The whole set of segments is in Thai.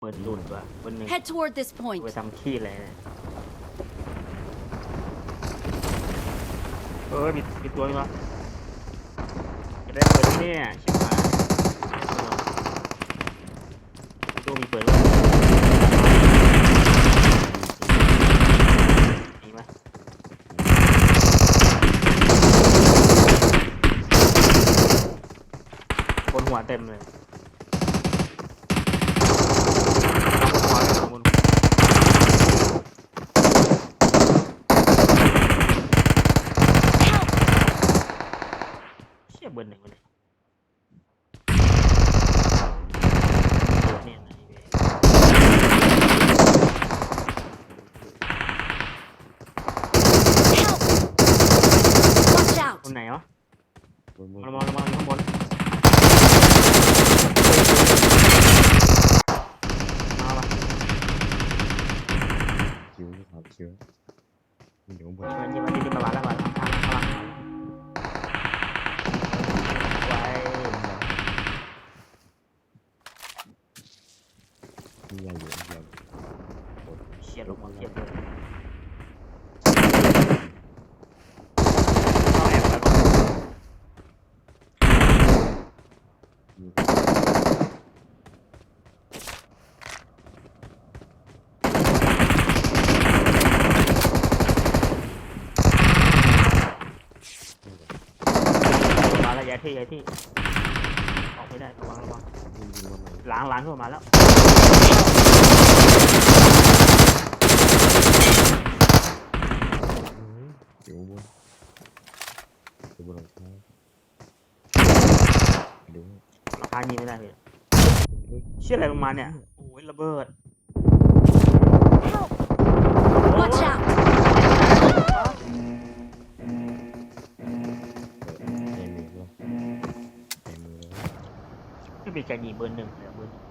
เปิดดุนว่ะเปิดหนึ่ง Head toward this point. ไปทำขี้อะไรเนี่ยเออมีมีตัวนึงวะจะได้เปิดที่เนี่ยชิบหายตัวมีเปิดวะมีไหมบนหัวเต็มเลยเอาบนหัวเลยเอาบนหัว เชี่ยเบอร์หนึ่งไปเลยเบอร์เนี่ยนะไอ้เว้ย Help! Watch out! คนไหนวะ บนบน มองมองมองข้างบนมาวะ คิวครับคิวมันอยู่ข้างบน ยิงมันยิงมันยิงมันมาแล้วมาแล้วทางข้างหลังไว้ มีใหญ่อยู่มีใหญ่ เฉียดลงมาเฉียดเลยเอาแอบไปก่อน มีมาแล้วย้ายที่ย้ายที่ ออกไม่ได้ระวังระวังยิงยิงมาใหม่ล้างล้างขึ้นมาแล้ว อยู่ข้างบนอยู่บนหลังคาเดี๋ ยวราคายิงไม่ได้เลยเชี่ยอะไรลงมาเนี่ยโอ้ยระเบิด Help! Watch out! ในมือวะในมือวะไม่มีการยิงเบอร์หนึ่งเลยเบอร์หนึ่ง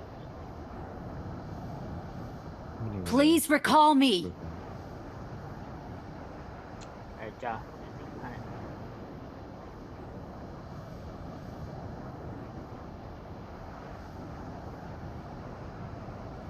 ไม่ได้ Please recall me. ไอ้จ้า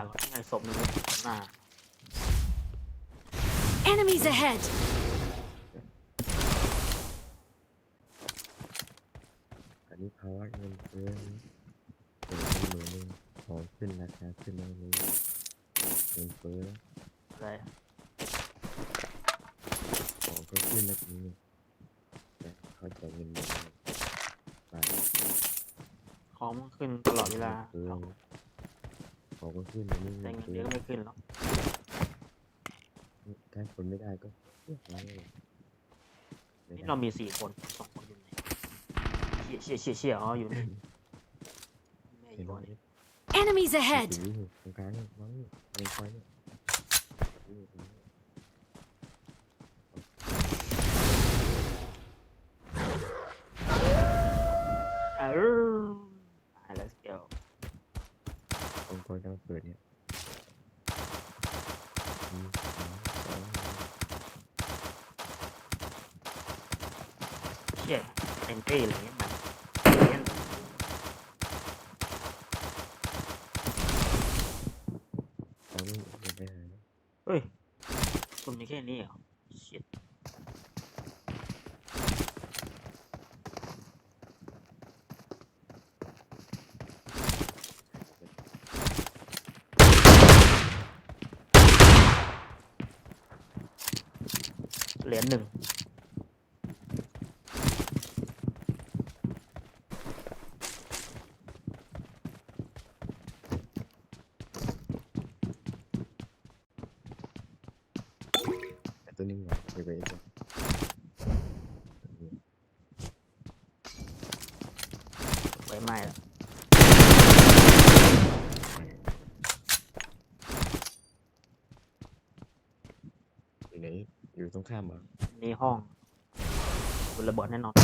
าก่อนไงศพหนึ่งเลยหน้า Enemies ahead! อันนี้ภาวะเงินเฟ้อเปิดหมื่นหนึ่งของขึ้นราคาขึ้นมาเลยเงินเฟ้ออะไรของก็ขึ้นแล้วนี้แต่เขาจ่ายเงินมาบาทของมันขึ้นตลอดเวลา เฟ้อ ของก็ขึ้นแล้วนี่แต่เงินเงินเฟ้เดือนอก็ไม่ขึ้นหรอกถ้าคนไม่ได้ก็เรียบร้อยเลยนี่เรามีสี่คนสองคนอยู่ไหนชี่ยเชี่ยเชี่ยเชี่ยอ๋ออยู่นี่แม่อเห็นยู่ไหมนี่ Enemies ถื ahead! ออยู่ตรงกลางนี่วางนี่ในไฟนี่อยู่ ตรงตัวกำลังเปิดเนี่ยอืมสามสองเชี่ยเอ็นตี้อะไรเงี้ยมันเงี้ยสองนี่จะไปหาเฮ้ยคุณมีแค่นี้เหรอเชี่ย เหรียญหนึ่งแต่ตัวนี้ไงไปไปอีกตัวไว้ไหม้แล้ว อยู่ไหน อยู่ตรงข้ามเหรอนี่ห้องคุณระเบิดแน่นอน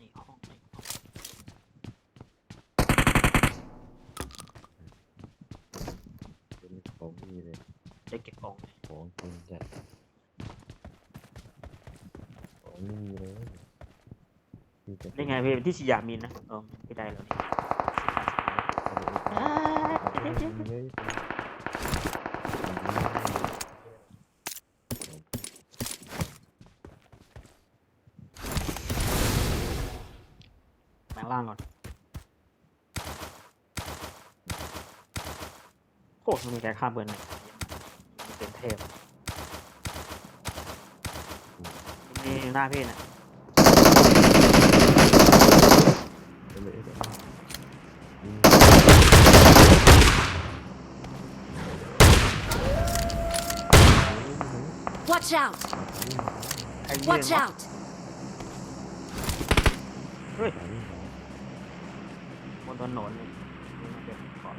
นี่ห้องนี่ห้องเป็นของมีเลยได้เก็บกล่องเลยของจริงจัดของไม่มีเลยมีแต่นี่ไงพี่เป็นที่ชิยามินนะเออไม่ได้แล้วนี่อ่าเอาไปเลย ลงล่างก่อนโคตรมันมีการฆ่าเบอร์หนึ่งมันเป็นเทพนี่หน้าพี่น่ะไปเลยเอาไปเลยยิง Watch out! ไอ้เหี้ย Watch เนอะ out! เฮ้ย ยิงบนถนนนี่มันเป็นก่อน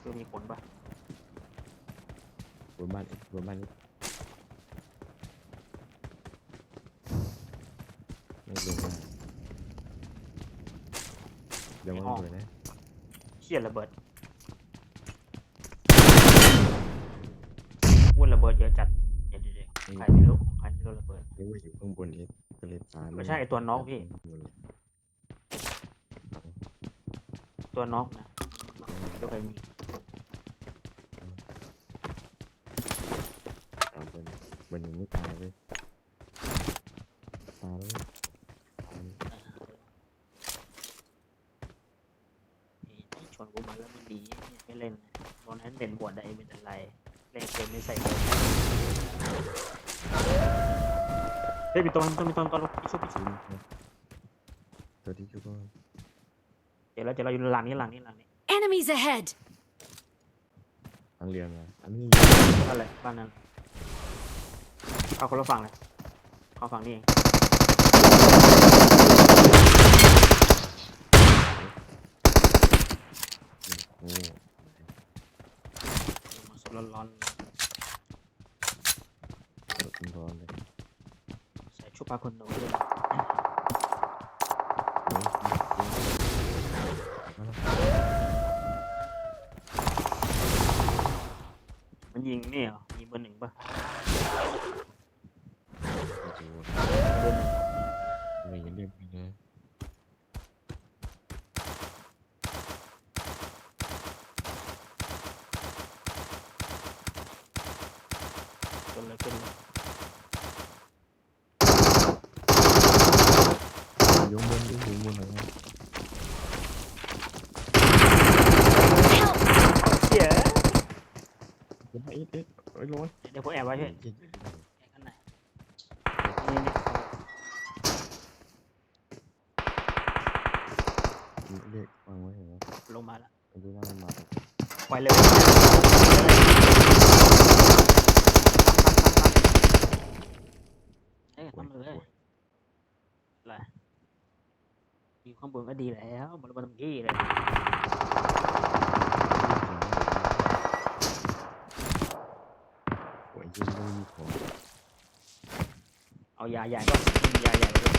คือมีผลปะบนบ้านบนบ้านนี้ไม่ลงมาเดี๋ยวมันเลยนะเชี่ยระเบิดวุ่นระเบิดเยอะจัดเดี๋ยวเดี๋ยวเดี๋ยวใครไม่รู้ของใครไม่รู้ระเบิดนึกว่าอยู่ข้างบนเองก็เลยตามไม่ใช่ไอ้ตัวน้องพี่ข้างบนเลยตัวน้องนะก็ไปมีตามบนบนยังไม่ตายเลยตายแล้วตายนี่ชวนกูมาแล้วมันดีไม่เล่นตอนนั้นเด่นบวชได้เป็นอะไร เล่นเกมไม่ใส่เลยเฮ้ยมีตัวมีตัวมีตัวมีตัวพิชุบพิชุบจริงครับตัวที่ชุบก็เดี๋ยวเราจะเราอยู่หลังนี้หลังนี้หลังนี้ Enemies ahead! ทางเรียนมาอันนี้อะไรบ้านนั้นเข้าคนละฝั่งเลยเข้าฝั่งนี้เองโอ้มาสด ร้อนรถมันร้อนเลยๆ ใส่ชุดผ้าขนหนูด้วยเฮ้ยเฮ้ยเฮ้ยมาแล้วมันยิงนี่เหรอยิงเบอร์หนึ่งป่ะ โอ้โห เบอร์หนึ่ง อะไรกันเรียบร้อยนะ ขึ้นเลยขึ้นเลย ยกบนยกหูบนหน่อยนะ Help! เชี่ย เดี๋ยวมาเอ็ดเอ็ดโอ้ยร้อนเดี๋ยวผมแอบไว้เฮ้เฮ้ยยเย็นแอบกันไหนนี่นี่เด็กวางไว้เหรอลงมาแล้วเอมันดูหน้ามันมาปล่อยเร็วเอ้ยทำเลยอะไรอยู่ข้างบนก็ดีแล้วบนบนที่เลย โอ้ยยังไม่มีของเอายาใหญ่ก็มียาใหญ่ด้วย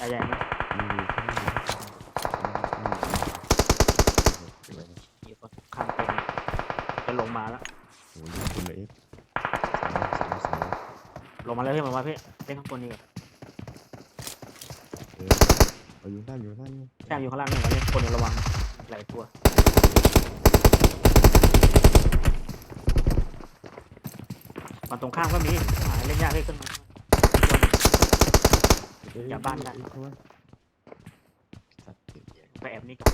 ยาใหญ่ไหมมีมีแค่นี้ไม่มีอยู่ข้างเต็มจะลงมาแล้ว โอ้ยยิงคนเลยเอฟสามสามลงมาแล้วพี่ลงมาพี่เล่นข้างบนนี่ก่อนเออเอาอยู่ด้านอยู่ด้านนี่แซมอยู่ข้างล่างนี่ก่อนเล่นคนระวังหลายตัว ฝั่งตรงข้ามก็มีหาเล่นยากพี่ขึ้นมา อย่าบ้านกันสัตว์เก่งแย่ไปแอบนี่ก่อน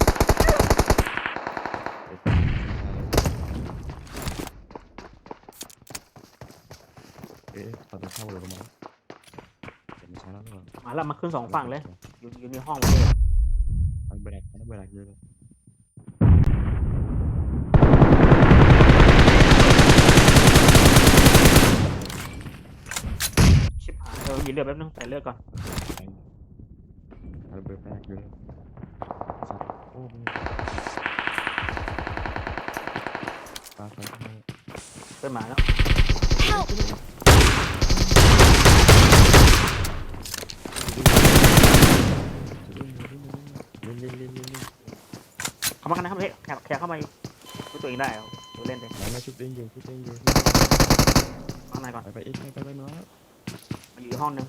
เอ๊ะตอนจะเข้าเลยประมาณจะไม่ใช่แล้วหรอมาแล้วมาขึ้นสองฝั่งเลย อยู่อยู่ในห้องเลยเอาเบรกเอาเบรกเยอะเลย ชิบ หยิบเลือดแป๊บนึงใส่เลือดก่อนเอาเบรกแรกเยอะเลยสัตว์โอ้มึงปลาไฟทำไมเพื่อนมาแล้ว Help! เล่นเล่นเล่นเล่นเล่นเข้ามากันนะครับเฮ้ยแขกแขกเข้ามาดูตัวเองได้เหรอดูเล่นเลยมามาชุบเล่นยิงชุบเล่นยิงข้างในก่อนไปไปเอ็กไปไปไปมาแล้วมา อยู่ห้องนึง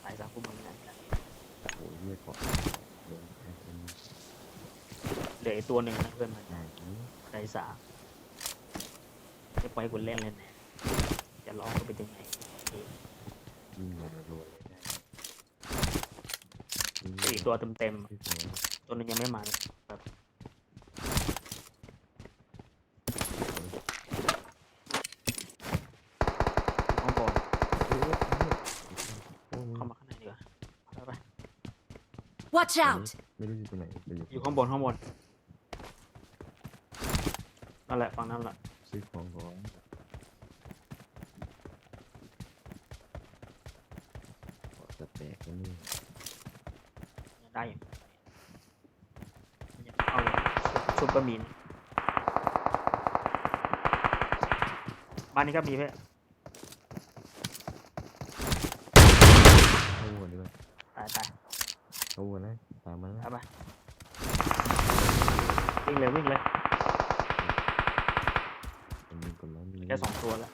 ใส่ซะพวกมึงนะโอ้ยเยี่ยก่อนลงแค่คนเหลืออีกตัวหนึ่งนะเพื่อนมันไหนใจสามจะปล่อยให้กูเล่นเลยเนี่ยจะร้องก็เป็นยังไงยิงมาโดนเลยได้อีกตัวเต็มที่ตัวๆตัวหนึงยังไม่มาเลยแบบห้องบน โอ้ยโอ้ย เข้ามาข้างในดีกว่าเอาไป Watch out! ไม่รู้อยู่ตรงไหนไปอยู่ข้างบนข้างบนนั่นแหละฝั่งนั้นแหละซื้อของก่อนจะแตกแล้วนี่ยังได้อยู่ยังเอาอยู่ชุดบะหมี่นี่บ้านนี้ก็มีเพื่อนเข้าวัวดีกว่าตายตาย เข้าวัวนะตามมานะเอาไปวิ่งเลยวิ่งเลยมันมีคนนั้นมีแค่สองตัวแล้ว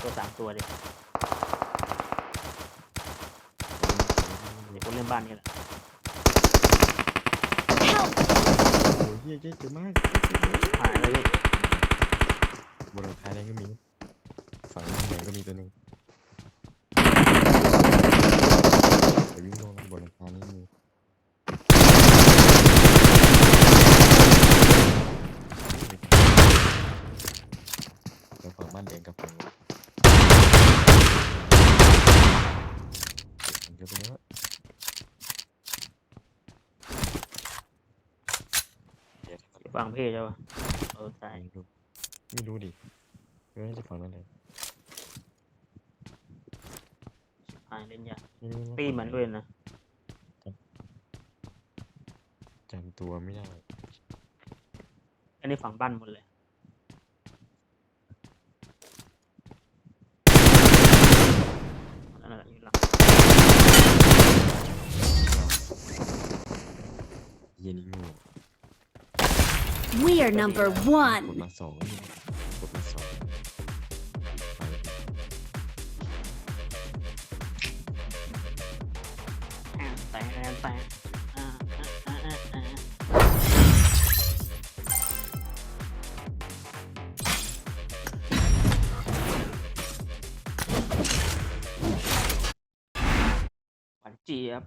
ตัวสามตัวดิเดี๋ยวกูเล่นบ้านนี้แหละ Help! โอ้ยเยี่ยเยี่ยเจ๋งมากหายเลยพี่บนหลังคาแดงก็มี ฝั่งนั้นแดงก็มีตัวหนึ่งแต่วิ่งลงบนหลังคานี่มีแล้วฝั่งบ้านแดงกับฝั่งนู้นมันจะเป็นว่าเดี๋ย วถ้าเกิดฟังเพศใช่ปะเออตายไม่รู้ไม่รู้ดิไม่น่าจะฝั่งนั้นเลยหายเล่นยากไม่รู้ว่าตีเหมือนด้วยนะจำตัวไม่ได้ อันนี้ฝั่งบ้านหมดเลยนั่นแหละอยู่หลังเย็นงู We are number กด one! มาสองนี่กดมาสองไปเลยอ่าแต่แต่อ่าอ่าอ่าอ่าหวานเจี๊ยบ